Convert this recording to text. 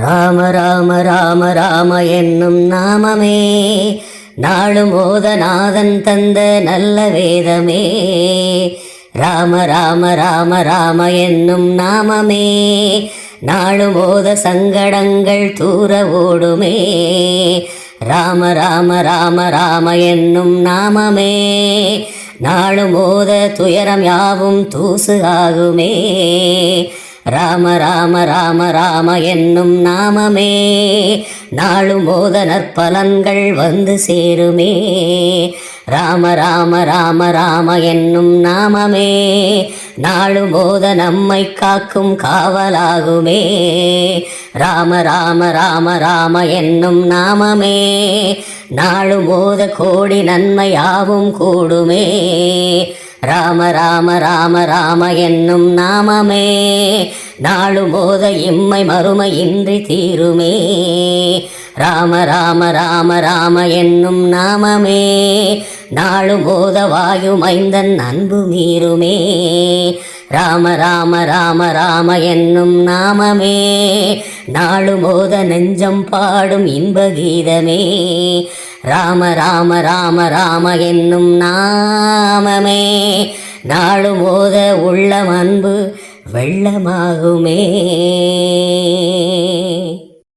ராம ராம ராம ராம என்னும் நாமமே. நாளும் ஓதநாதன் தந்த நல்ல வேதமே. ராம ராம ராம ராம என்னும் நாமமே. நாளும் ஓத சங்கடங்கள் தூர ஓடுமே. ராம ராம ராம ராம என்னும் நாமமே. நாளும் ஓத துயரம் யாவும் தூசு ஆகுமே. ராம ராம ராம ராம என்னும் நாமமே. நாளும் போத நற்பலன்கள் வந்து சேருமே. ராம ராம ராம ராம என்னும் நாமமே. நாளும் போத நம்மை காக்கும் காவலாகுமே. ராம ராம ராம ராம என்னும் நாமமே. நாளும் போத கோடி நன்மையாவும் கூடுமே. ராம ராம ராம ராம என்னும் நாமமே. நாளும் போத இம்மை மறுமை இன்றி தீருமே. ராம ராம ராம ராம என்னும் நாமமே. நாளும் போத வாயு ஐந்தன் அன்பு மீறுமே. ராம ராம ராம ராம என்னும் நாமமே. நாளுமோத நெஞ்சம் பாடும் இன்ப கீதமே ராம ராம ராம ராம என்னும் நாமமே. நாளும் மோத உள்ளம் அன்பு வெள்ளமாகுமே.